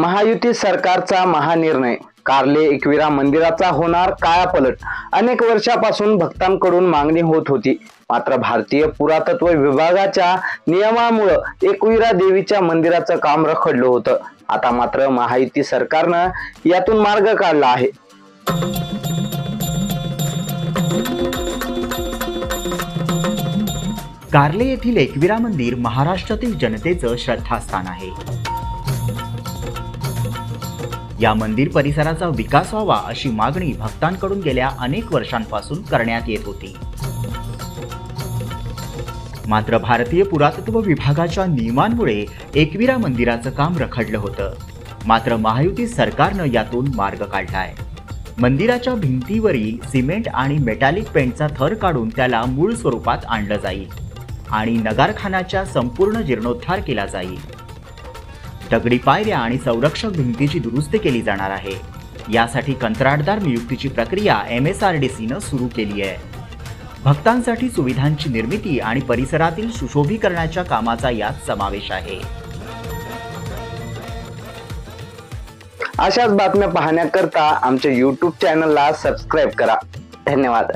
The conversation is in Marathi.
महायुती सरकारचा महानिर्णय. कार्ले एकविरा मंदिराचा होणार कायापलट. अनेक वर्षापासून भक्तांकडून मागणी होत होती. मात्र भारतीय पुरातत्व विभागाच्या नियमामुळं एकविरा देवीच्या मंदिराचं काम रखडलं होतं. आता मात्र महायुती सरकारनं यातून मार्ग काढला आहे. कार्ले येथील एकविरा मंदिर महाराष्ट्रातील जनतेचं श्रद्धास्थान आहे. या मंदिर परिसराचा विकास व्हावा अशी मागणी भक्तांकडून गेल्या अनेक वर्षांपासून करण्यात येत होती. मात्र भारतीय पुरातत्व विभागाच्या नियमांमुळे एकविरा मंदिराचं काम रखडलं होतं. मात्र महायुती सरकारनं यातून मार्ग काढलाय. मंदिराच्या भिंतीवरील सिमेंट आणि मेटॅलिक पेंटचा थर काढून त्याला मूळ स्वरूपात आणलं जाईल आणि नगारखानाच्या संपूर्ण जीर्णोद्धार केला जाईल. दगडी पायऱ्या आणि संरक्षक भिंतीची दुरुस्ती केली जाणार आहे. यासाठी कंत्राटदार नियुक्तीची प्रक्रिया एम एस आर डी सीनं सुरू केली आहे. भक्तांसाठी सुविधांची निर्मिती आणि परिसरातील सुशोभीकरणाच्या कामाचा यात समावेश आहे. अशाच बातम्या पाहण्याकरता आमच्या यूट्यूब चॅनलला सबस्क्राईब करा. धन्यवाद.